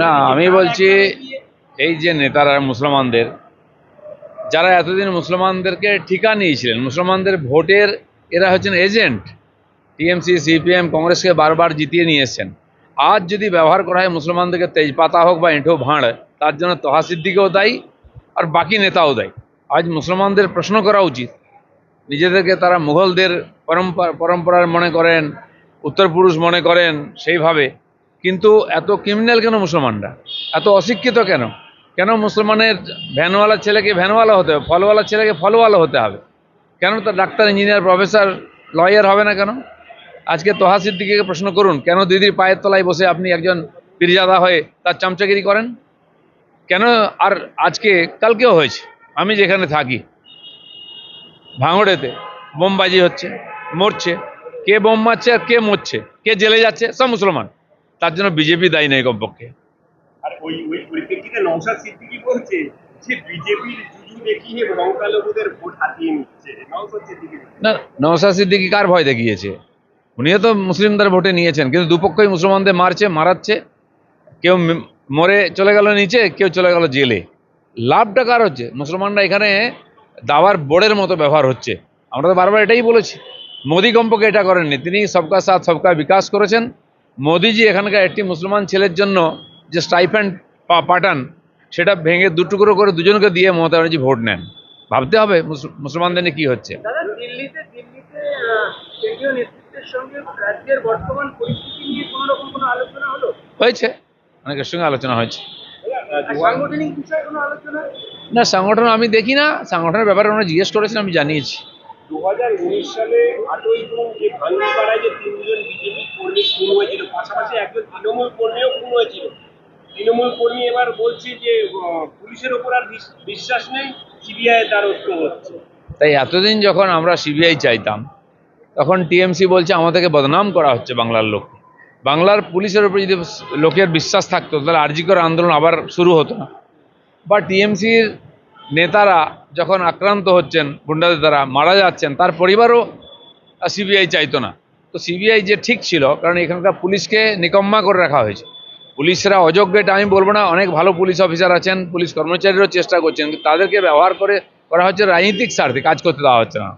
না, আমি বলছি এই যে নেতারা মুসলমানদের, যারা এতদিন মুসলমানদেরকে ঠিকা নিয়েছিলেন, মুসলমানদের ভোটের এরা হচ্ছেন এজেন্ট। টিএমসি, সিপিএম, কংগ্রেসকে বারবার জিতিয়ে নিয়েছেন আজ যদি ব্যবহার করা হয় মুসলমানদেরকে তেজপাতা হোক বা এঁঠো ভাঁড়, তার জন্য তহা সিদ্দিকেও দায়ী আর বাকি নেতাও দায়ী। আজ মুসলমানদের প্রশ্ন করা উচিত। নিজেদেরকে তারা মুঘলদের পরম্পরা, পরম্পরার মনে করেন উত্তর পুরুষ মনে করেন, সেইভাবে কিন্তু এত ক্রিমিনাল কেন মুসলমানরা? এত অশিক্ষিত কেন? কেন মুসলমানের ভ্যানওয়ালা ছেলেকে ভ্যানওয়ালা হতে হবে, ফলওয়ালা ছেলেকে ফলওয়ালা হতে হবে? কেন তার ডাক্তার ইঞ্জিনিয়ার প্রফেসর লয়ার হবে না কেন? আজকে তোহা সিদ্দিকিকে প্রশ্ন করুন, কেন দিদির পায়ের তলায় বসে আপনি একজন পীরজাদা হয়ে তার চামচাগিরি করেন? কেন আর আজকে, কালকেও হয়েছে, আমি যেখানে থাকি, ভাঙড়েতে বোমবাজি হচ্ছে, মরছে, কে বোম মারছে আর কে মরছে, কে জেলে যাচ্ছে, সব মুসলমান। তার জন্য বিজেপি দায়ী নেই কমপক্ষে। আর ওই ওই পরিপ্রেক্ষিতে নওশাদ সিদ্দিকি বলছে যে বিজেপির জুজু দেখিয়ে সংখ্যালঘুদের ভোট হাতিয়ে নিচ্ছে। নওশাদ সিদ্দিকি না নওশাদ সিদ্দিকি কার ভয় দেখিয়েছে? উনিও তো মুসলিমদের ভোটে নিয়েছেন কিন্তু দুপক্ষই মুসলমানদের মারছে মারাচ্ছে। কেউ মরে চলে গেল নিচে কেউ চলে গেল জেলে। লাভটা কার হচ্ছে? মুসলমানরা এখানে দাবার বোর্ডের মতো ব্যবহার হচ্ছে। আমরা তো বারবার এটাই বলেছি। মোদি কম্পকে এটা করেননি। তিনি সবকা সাথ সবকা বিকাশ করেছেন। মোদিজি এখানকার একটি মুসলমান ছেলের জন্য যে স্টাইফ্যান্ড পাঠান সেটা ভেঙে দুটুকরো করে দুজনকে দিয়ে মমতা ব্যানার্জি ভোট নেন। ভাবতে হবে মুসল- মুসলমানদের নিয়ে কী হচ্ছে। দাদা দিল্লিতে দিল্লিতে আহ, কেন্দ্রীয় নেতৃত্বের সঙ্গে রাজ্যের বর্তমান পরিস্থিতি নিয়ে কোনো রকম কোনো আলোচনা হলো? হয়েছে অনেকের সঙ্গে আলোচনা হয়েছে। না সংগঠন আমি দেখি না সংগঠনের ব্যাপারে ওনারা জিজ্ঞেস করেছেন আমি জানিয়েছি। দু হাজার উনিশ সালে আটই জুন যে ভাঙ্গিপাড়ায় যে তিনজন বিজেপি কর্মী খুন হয়েছিল পাশাপাশি একজন তৃণমূল কর্মীও খুন হয়েছিল। তৃণমূল কর্মী এবার বলছে যে পুলিশের ওপর আর বিশ্বাস নেই, সিবিআই দ্বারস্থ হচ্ছে তাই এতদিন যখন আমরা সিবিআই চাইতাম, তখন টিএমসি বলছে আমাদেরকে বদনাম করা হচ্ছে বাংলার লোক বাংলার পুলিশের উপর যদি লোকের বিশ্বাস থাকতো, তাহলে আরজিকর আন্দোলন আবার শুরু হতো না। বা টিএমসির নেতারা যখন আক্রান্ত হচ্ছেন, গুন্ডাদের দ্বারা মারা যাচ্ছেন, তার পরিবারও সিবিআই চাইতো না। তো সিবিআই যে ঠিক ছিল, কারণ এখানকার পুলিশকে নিকম্মা করে রাখা হয়েছে। পুলিশরা অযোগ্যটা আমি বলব না, অনেক ভালো পুলিশ অফিসার আছেন, পুলিশ কর্মচারীরাও চেষ্টা করছেন তাদেরকে ব্যবহার করে করা হচ্ছে রাজনৈতিক স্বার্থে, কাজ করতে দেওয়া হচ্ছে না।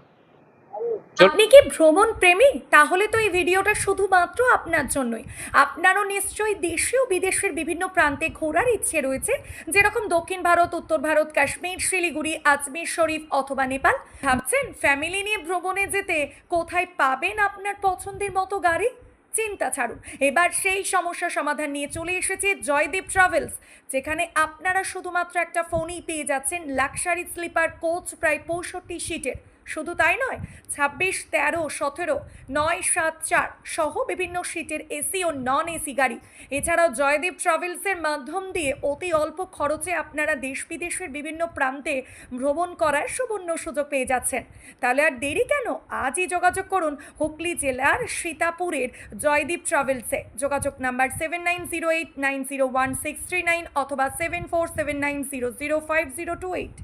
আপনি কি ভ্রমণ প্রেমী? তাহলে তো এই ভিডিওটা শুধুমাত্র আপনার জন্যই। আপনারও নিশ্চয়ই দেশে ও বিদেশের বিভিন্ন প্রান্তে ঘোরার ইচ্ছে রয়েছে, যেরকম দক্ষিণ ভারত, উত্তর ভারত, কাশ্মীর, শিলিগুড়ি, আজমির শরীফ অথবা নেপাল। ভাবছেন ফ্যামিলি নিয়ে ভ্রমণে যেতে কোথায় পাবেন আপনার পছন্দের মতো গাড়ি? চিন্তা ছাড়ুন। এবার সেই সমস্যা সমাধান নিয়ে চলে এসেছে জয়দীপ ট্রাভেলস, যেখানে আপনারা শুধুমাত্র একটা ফোনই পেয়ে যাচ্ছেন লাক্সারি স্লিপার কোচ প্রায় পঁয়ষট্টি সিটের শুধু তাই নয়, ছাব্বিশ, তেরো, সতেরো, নয়, সাত, চার সহ বিভিন্ন সিটের এসি ও নন এসি গাড়ি। এছাড়াও জয়দেব ট্রাভেলসের মাধ্যম দিয়ে অতি অল্প খরচে আপনারা দেশ বিদেশের বিভিন্ন প্রান্তে ভ্রমণ করার সুবর্ণ সুযোগ পেয়ে যাচ্ছেন। তাহলে আর দেরি কেন? আজই যোগাযোগ করুন হুগলি জেলার সীতাপুরের জয়দীপ ট্রাভেলসে। যোগাযোগ number seven nine zero eight nine zero one six three nine অথবা seven four seven nine zero zero five zero two eight.